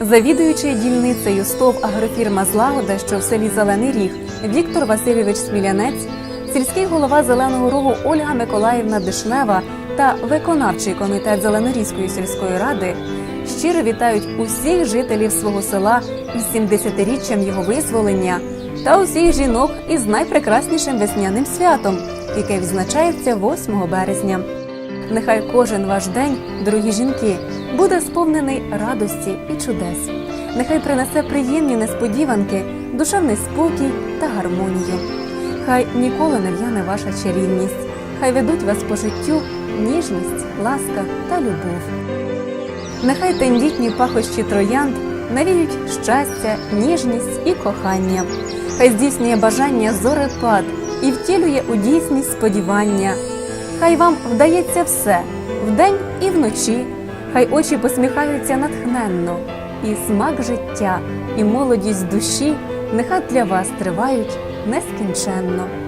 Завідуючий дільницею СТОВ агрофірма Злагода, що в селі Зелений Ріг, Віктор Васильович Смілянець, сільський голова Зеленого Рогу Ольга Миколаївна Дишнева та виконавчий комітет Зеленорізької сільської ради щиро вітають усіх жителів свого села із 70-річчям його визволення та усіх жінок із найпрекраснішим весняним святом, яке відзначається 8 березня. Нехай кожен ваш день, дорогі жінки, буде сповнений радості і чудес. Нехай принесе приємні несподіванки, душевний спокій та гармонію. Хай ніколи не в'яне ваша чарівність, хай ведуть вас по життю ніжність, ласка та любов. Нехай тендітні пахощі троянд навіють щастя, ніжність і кохання. Хай здійснює бажання зорепад і втілює у дійсність сподівання. Хай вам вдається все вдень і вночі, хай очі посміхаються натхненно, і смак життя, і молодість душі нехай для вас тривають нескінченно.